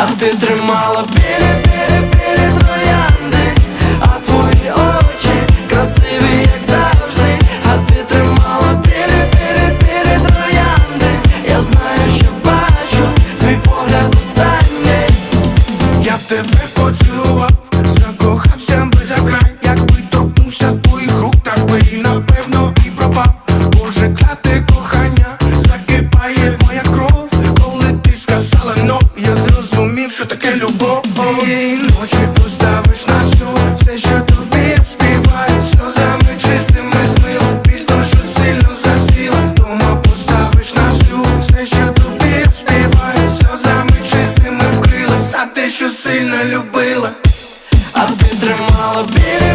а ти тримала білі, білі, білі троянди, а твої очі красиві, як завжди, а ти тримала білі, білі, білі троянди. Я знаю, що бачу, твій погляд останній. Я тебе поцілував, зрозумів, що таке любов? Очі поставиш на суд, все, що тобі я співаю, сльозами чистими смил, біль що сильно засіла, дома поставиш на всю, все, що тобі я співаю, сльозами чистими вкрила, за те, що сильно любила, а ти тримала біль